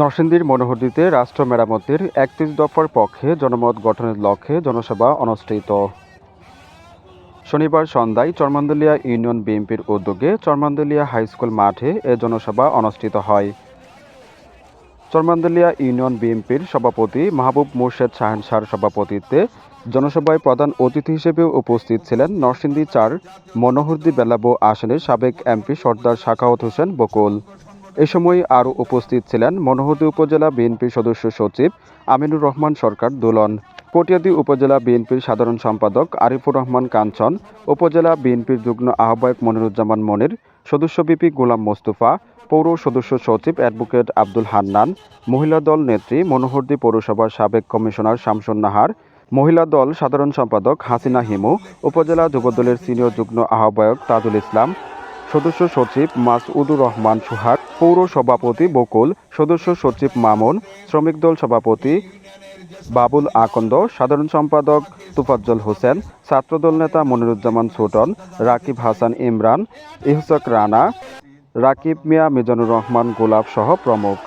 নরসিংদীর মনোহরদীতে রাষ্ট্র মেরামতের একত্রিশ দফার পক্ষে জনমত গঠনের লক্ষ্যে জনসভা অনুষ্ঠিত। শনিবার সন্ধ্যায় চরমান্দলিয়া ইউনিয়ন বিএনপির উদ্যোগে চরমান্দলিয়া হাইস্কুল মাঠে এ জনসভা অনুষ্ঠিত হয়। চরমান্দলিয়া ইউনিয়ন বিএনপির সভাপতি মাহবুব মোর্শেদ শাহেন শাহর সভাপতিত্বে জনসভায় প্রধান অতিথি হিসেবে উপস্থিত ছিলেন নরসিংদী চার মনোহরদী বেলাবো আসনের সাবেক এমপি সর্দার শাখাওয়াত হোসেন বকুল। এ সময় আরও উপস্থিত ছিলেন মনোহরদী উপজেলা বিএনপির সদস্য সচিব আমিনুর রহমান সরকার দুলন। কটিয়াদি উপজেলা বিএনপির সাধারণ সম্পাদক আরিফুর রহমান কাঞ্চন, উপজেলা বিএনপির যুগ্ম আহ্বায়ক মনিরুজ্জামান মনির, সদস্য বিপি গোলাম মোস্তফা, পৌর সদস্য সচিব অ্যাডভোকেট আব্দুল হান্নান, মহিলা দল নেত্রী মনোহরদী পৌরসভার সাবেক কমিশনার শামসুন নাহার, মহিলা দল সাধারণ সম্পাদক হাসিনা হিমু, উপজেলা যুবদলের সিনিয়র যুগ্ম আহ্বায়ক তাজুল ইসলাম, সদস্য সচিব মাসউদুর রহমান সুহাগ পৌর সভাপতি বকুল, সদস্য সচিব মামুন, শ্রমিক দল সভাপতি বাবুল আকন্দ, সাধারণ সম্পাদক তুফাজ্জল হোসেন, ছাত্রদল নেতা মনিরুজ্জামান ছোটন রাকিব হাসান ইমরান, ইহসাক রানা, রাকিব মিয়া মিজানুর রহমান গোলাপ সহ প্রমুখ।